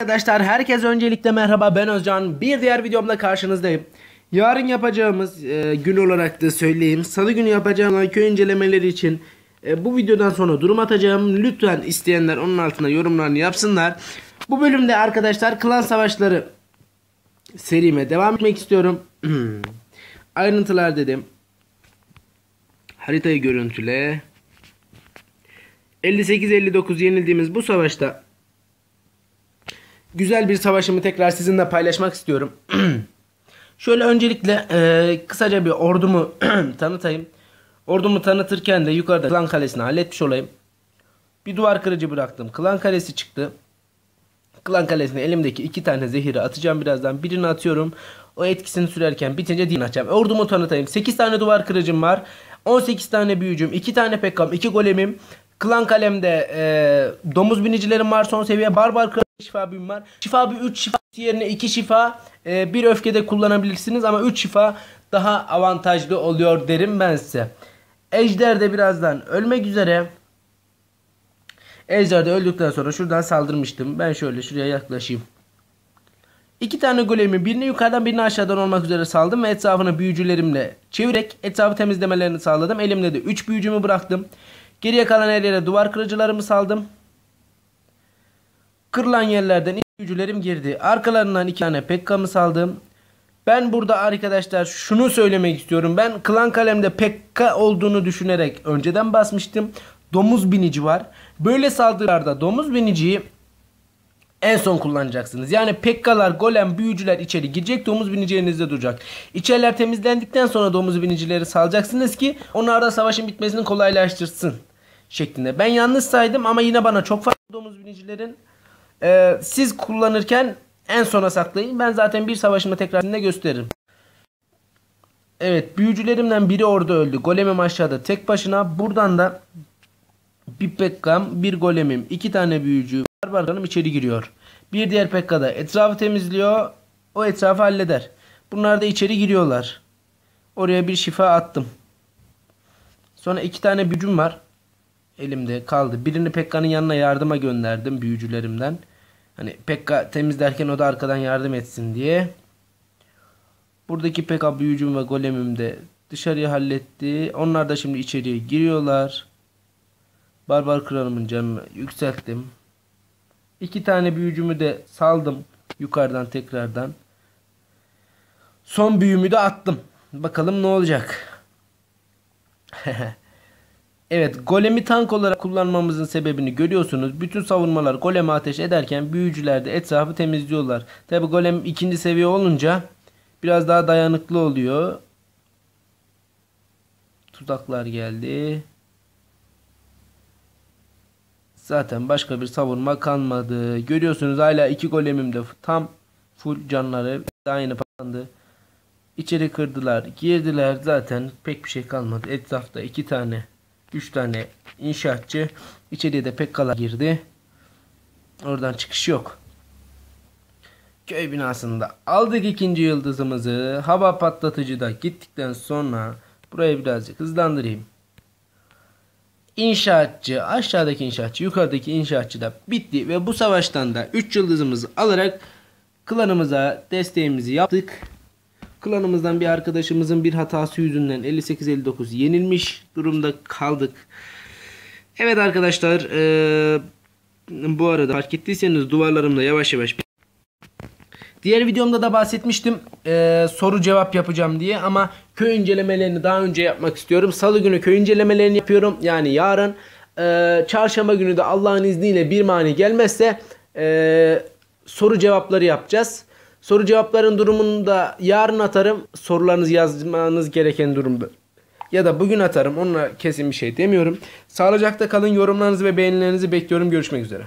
Arkadaşlar herkes öncelikle merhaba ben Özcan. Bir diğer videomda karşınızdayım. Yarın yapacağımız e, gün olarak da söyleyeyim. Salı günü yapacağım köy incelemeleri için e, bu videodan sonra durum atacağım. Lütfen isteyenler onun altına yorumlarını yapsınlar. Bu bölümde arkadaşlar klan savaşları serime devam etmek istiyorum. Ayrıntılar dedim. Haritayı görüntüle. 58-59 yenildiğimiz bu savaşta güzel bir savaşımı tekrar sizinle paylaşmak istiyorum. Şöyle öncelikle e, kısaca bir ordumu tanıtayım. Ordumu tanıtırken de yukarıda klan kalesini halletmiş olayım. Bir duvar kırıcı bıraktım. Klan kalesi çıktı. Klan kalesine elimdeki iki tane zehiri atacağım birazdan. Birini atıyorum. O etkisini sürerken bitince diğerini atacağım. Ordumu tanıtayım. 8 tane duvar kırıcım var. 18 tane büyücüm. 2 tane pekkam. 2 golemim. Klan kalemde e, domuz binicilerim var son seviye. Barbar şifa büyüm var. Şifa büyü 3 şifa yerine 2 şifa. E, bir öfkede kullanabilirsiniz ama 3 şifa daha avantajlı oluyor derim ben size. Ejder de birazdan ölmek üzere. Ejder de öldükten sonra şuradan saldırmıştım. Ben şöyle şuraya yaklaşayım. İki tane golemi birini yukarıdan birini aşağıdan olmak üzere saldım ve etrafını büyücülerimle çevirerek etrafı temizlemelerini sağladım. Elimde de 3 büyücümü bıraktım. Geriye kalan her yere duvar kırıcılarımı saldım. Kırılan yerlerden ilk büyücülerim girdi. Arkalarından iki tane pekkamı saldım. Ben burada arkadaşlar şunu söylemek istiyorum. Ben klan kalemde pekka olduğunu düşünerek önceden basmıştım. Domuz binici var. Böyle saldırılarda domuz biniciyi en son kullanacaksınız. Yani pekkalar, golem, büyücüler içeri girecek. Domuz binici yerinizde duracak. İçeriler temizlendikten sonra domuz binicileri salacaksınız ki onlar da savaşın bitmesini kolaylaştırsın şeklinde. Ben yanlış saydım ama yine bana çok fazla domuz binicilerin e, siz kullanırken en sona saklayın. Ben zaten bir savaşımda tekrar sizinle gösteririm. Evet büyücülerimden biri orada öldü. Golemim aşağıda tek başına. Buradan da bir pekkam, bir golemim, iki tane büyücü, barbarkanım içeri giriyor. Bir diğer pekka da etrafı temizliyor. O etrafı halleder. Bunlar da içeri giriyorlar. Oraya bir şifa attım. Sonra iki tane büyücüm var. Elimde kaldı. Birini Pekka'nın yanına yardıma gönderdim büyücülerimden. Hani Pekka temizlerken o da arkadan yardım etsin diye. Buradaki Pekka büyücüm ve golemim de dışarıya halletti. Onlar da şimdi içeriye giriyorlar. Barbar kralımın canını yükselttim. İki tane büyücümü de saldım yukarıdan tekrardan. Son büyümü de attım. Bakalım ne olacak. evet golemi tank olarak kullanmamızın sebebini görüyorsunuz. Bütün savunmalar golemi ateş ederken büyücüler de etrafı temizliyorlar. Tabi golem ikinci seviye olunca biraz daha dayanıklı oluyor. Tuzaklar geldi. Zaten başka bir savunma kalmadı. Görüyorsunuz hala iki golemim de tam full canları daha yeni patlandı. İçeri kırdılar, girdiler zaten pek bir şey kalmadı. Etrafta iki tane, üç tane inşaatçı. İçeriye de pekkalar girdi. Oradan çıkış yok. Köy binasında aldık ikinci yıldızımızı. Hava patlatıcı da gittikten sonra burayı birazcık hızlandırayım. İnşaatçı, aşağıdaki inşaatçı, yukarıdaki inşaatçı da bitti ve bu savaştan da 3 yıldızımızı alarak klanımıza desteğimizi yaptık. Klanımızdan bir arkadaşımızın bir hatası yüzünden 58-59 yenilmiş durumda kaldık. Evet arkadaşlar ee, bu arada fark ettiyseniz duvarlarımda yavaş yavaş Diğer videomda da bahsetmiştim ee, soru cevap yapacağım diye ama köy incelemelerini daha önce yapmak istiyorum. Salı günü köy incelemelerini yapıyorum. Yani yarın e, çarşamba günü de Allah'ın izniyle bir mani gelmezse e, soru cevapları yapacağız. Soru cevapların durumunu da yarın atarım. Sorularınızı yazmanız gereken durumda. Ya da bugün atarım. Onunla kesin bir şey demiyorum. Sağlıcakla kalın. Yorumlarınızı ve beğenilerinizi bekliyorum. Görüşmek üzere.